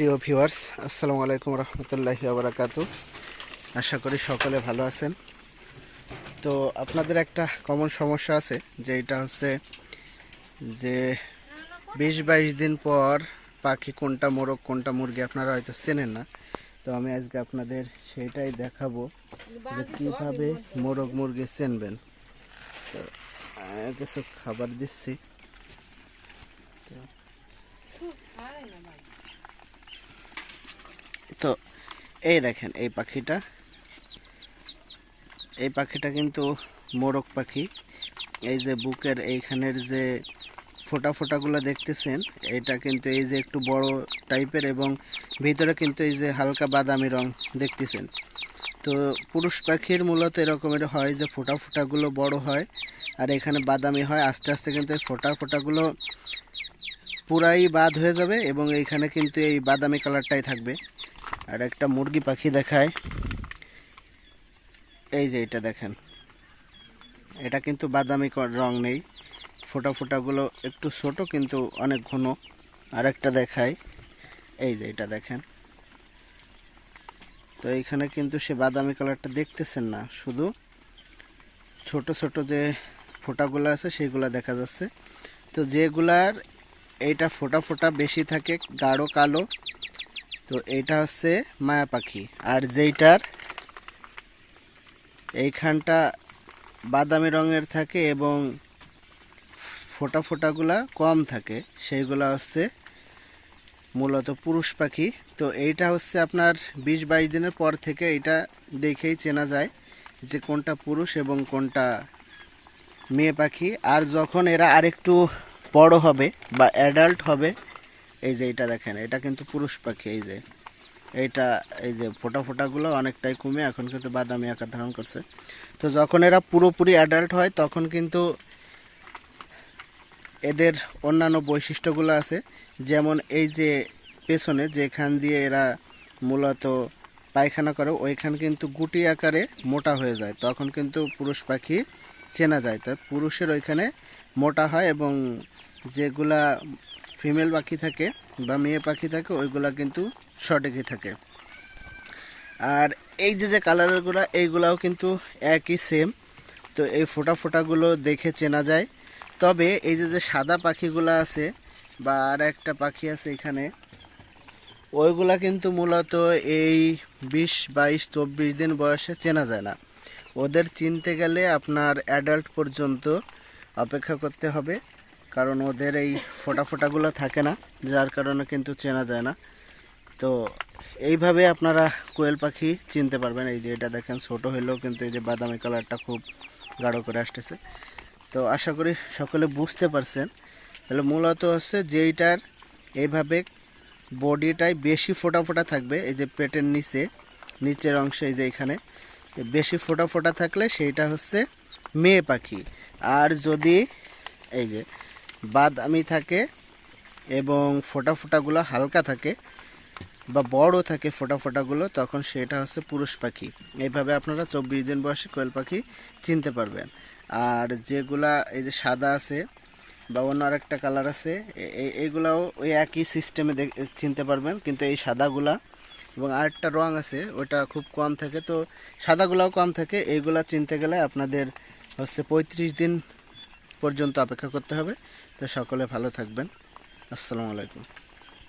প্রিয় ভিউয়ার্স, আসসালামু আলাইকুম রহমতুল্লাহি আবরাকাত আশা করি সকলে ভালো আছেন। তো আপনাদের একটা কমন সমস্যা আছে, যে এটা হচ্ছে যে বিশ বাইশ দিন পর পাখি কোনটা মোরগ, কোনটা মুরগি আপনারা হয়তো চেনেন না। তো আমি আজকে আপনাদের সেইটাই দেখাবো যে কীভাবে মোরগ, মুরগি চেনবেন। তো কিছু খাবার দিচ্ছি। তো এই দেখেন এই পাখিটা। এই পাখিটা কিন্তু মোরগ পাখি। এই যে বুকের এইখানের যে ফোটা ফোটাগুলো দেখতেছেন, এটা কিন্তু এই যে একটু বড় টাইপের এবং ভিতরে কিন্তু এই যে হালকা বাদামি রং দেখতেছেন। তো পুরুষ পাখির মূলত এরকমের হয় যে ফোটা ফোটাগুলো বড় হয় আর এখানে বাদামি হয়। আস্তে আস্তে কিন্তু এই ফোটা ফোটাগুলো পুরাই বাদ হয়ে যাবে এবং এইখানে কিন্তু এই বাদামি কালারটাই থাকবে। আর একটা মুরগি পাখি দেখায়। এই যে এটা দেখেন। এটা কিন্তু বাদামি রং নেই। ফোটা ফোটাগুলো একটু ছোট, কিন্তু অনেক ঘন। আর একটা দেখায়। এই যে এটা দেখেন। তো এইখানে কিন্তু সে বাদামি কালারটা দেখতেছেন না। শুধু ছোট ছোট যে ফোটাগুলো আছে, সেগুলো দেখা যাচ্ছে। তো যেগুলার এইটা ফোটা ফোটা বেশি থাকে, গাঢ় কালো তো এইটা হচ্ছে মায়া পাখি। আর যেইটার এইখানটা বাদামি রঙের থাকে এবং ফোটা ফোটাগুলা কম থাকে, সেইগুলা হচ্ছে মূলত পুরুষ পাখি। তো এইটা হচ্ছে আপনার বিশ বাইশ দিনের পর থেকে এটা দেখেই চেনা যায় যে কোনটা পুরুষ এবং কোনটা মেয়ে পাখি। আর যখন এরা আরেকটু বড় হবে বা অ্যাডাল্ট হবে এই যে এটা দেখেন, এটা কিন্তু পুরুষ পাখি, এই যে। এইটা এই যে ফোটা ফোটাগুলো অনেকটাই কমে, এখন কিন্তু বাদামি আকার ধারণ করছে। তো যখন এরা পুরোপুরি অ্যাডাল্ট হয়, তখন কিন্তু এদের অন্যান্য বৈশিষ্ট্যগুলো আছে। যেমন এই যে পেছনে যেখান দিয়ে এরা মূলত পায়খানা করে, ওইখান কিন্তু গুটি আকারে মোটা হয়ে যায়। তখন কিন্তু পুরুষ পাখি চেনা যায়। তাই পুরুষের ওইখানে মোটা হয় এবং যেগুলা ফিমেল পাখি থাকে বা মেয়ে পাখি থাকে, ওইগুলা কিন্তু সঠিকই থাকে। আর এই যে যে কালারগুলো এইগুলাও কিন্তু একই সেম তো এই ফোটা ফোটাগুলো দেখে চেনা যায়। তবে এই যে যে সাদা পাখিগুলো আছে, বা আর একটা পাখি আছে এখানে, ওইগুলা কিন্তু মূলত এই বিশ, বাইশ, চব্বিশ দিন বয়সে চেনা যায় না। ওদের চিনতে গেলে আপনার অ্যাডাল্ট পর্যন্ত অপেক্ষা করতে হবে। কারণ ওদের এই ফোটা ফোটাগুলো থাকে না, যার কারণে কিন্তু চেনা যায় না। তো এইভাবে আপনারা কোয়েল পাখি চিনতে পারবেন। এই যে এটা দেখেন, ছোট হলেও কিন্তু এই যে বাদামি কালারটা খুব গাঢ় করে আসতেছে। তো আশা করি সকলে বুঝতে পারছেন। তাহলে মূলত হচ্ছে যেইটার এইভাবে বডিটাই বেশি ফোটা ফোটা থাকবে, এই যে পেটের নিচে, নিচের অংশে, এই যে এখানে, বেশি ফোটা ফোটা থাকলে সেইটা হচ্ছে মেয়ে পাখি। আর যদি এই যে বাদামি থাকে এবং ফোটা ফোটাগুলো হালকা থাকে বা বড় থাকে ফোটা ফোটাগুলো, তখন সেটা হচ্ছে পুরুষ পাখি। এইভাবে আপনারা চব্বিশ দিন বয়সে কোয়েল পাখি চিনতে পারবেন। আর যেগুলা এই যে সাদা আছে বা অন্য আরেকটা কালার আছে এইগুলাও ওই একই সিস্টেমে চিনতে পারবেন। কিন্তু এই সাদাগুলা এবং আরেকটা রং আছে, ওটা খুব কম থাকে। তো সাদাগুলাও কম থাকে, এইগুলা চিনতে গেলে আপনাদের হচ্ছে পঁয়ত্রিশ দিন পর্যন্ত অপেক্ষা করতে হবে। তো সকলে ভালো থাকবেন। আসসালামু আলাইকুম।